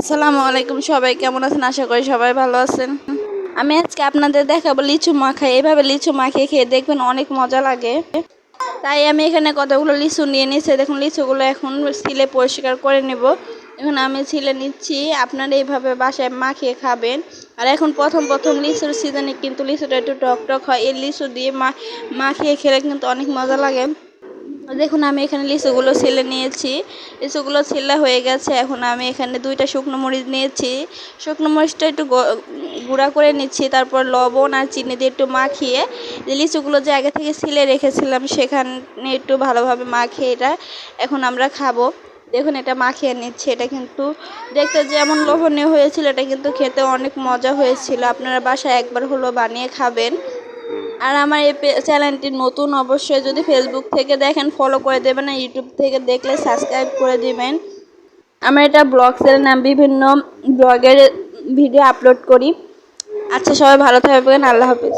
আসসালামু আলাইকুম, সবাই কেমন আছেন? আশা করি সবাই ভালো আছেন। আমি আজকে আপনাদের দেখাবো লিচু মাখা। এইভাবে লিচু মাখিয়ে খেয়ে দেখবেন অনেক মজা লাগে। তাই আমি এখানে কতগুলো লিচু নিয়ে নিয়েছি। দেখুন, লিচুগুলো এখন সিলে পরিষ্কার করে নেব। এখন আমি ছিলে নিচ্ছি। আপনারা এইভাবে বাসায় মাখিয়ে খাবেন। আর এখন প্রথম প্রথম লিচুর সিজনে কিন্তু লিচুটা একটু টক টক হয়। এই লিচু দিয়ে মাখিয়ে খেলে কিন্তু অনেক মজা লাগে। দেখুন, আমি এখানে লিচুগুলো ছিলে নিয়েছি। লিচুগুলো ছিলা হয়ে গেছে। এখন আমি এখানে দুইটা শুকনো মরিচ নিয়েছি। শুকনো মরিচটা একটু গুঁড়া করে নিচ্ছি। তারপর লবণ আর চিনি দিয়ে একটু মাখিয়ে লিচুগুলো যে আগে থেকে ছিলে রেখেছিলাম, সেখানে একটু ভালোভাবে মাখিয়ে এটা এখন আমরা খাব। দেখুন, এটা মাখিয়ে নিচ্ছি। এটা কিন্তু দেখতে যেমন লোভনীয় হয়েছিল, এটা কিন্তু খেতে অনেক মজা হয়েছিল। আপনারা বাসায় একবার হলো বানিয়ে খাবেন। আর আমার এই চ্যানেলটি নতুন, অবশ্যই যদি ফেসবুক থেকে দেখেন ফলো করে দেবেন আর ইউটিউব থেকে দেখলে সাবস্ক্রাইব করে দেবেন। আমার এটা চ্যানেল নাম, বিভিন্ন ব্লগের ভিডিও আপলোড করি। আচ্ছা সবাই ভালো থাকবেন, আল্লাহ হাফিজ।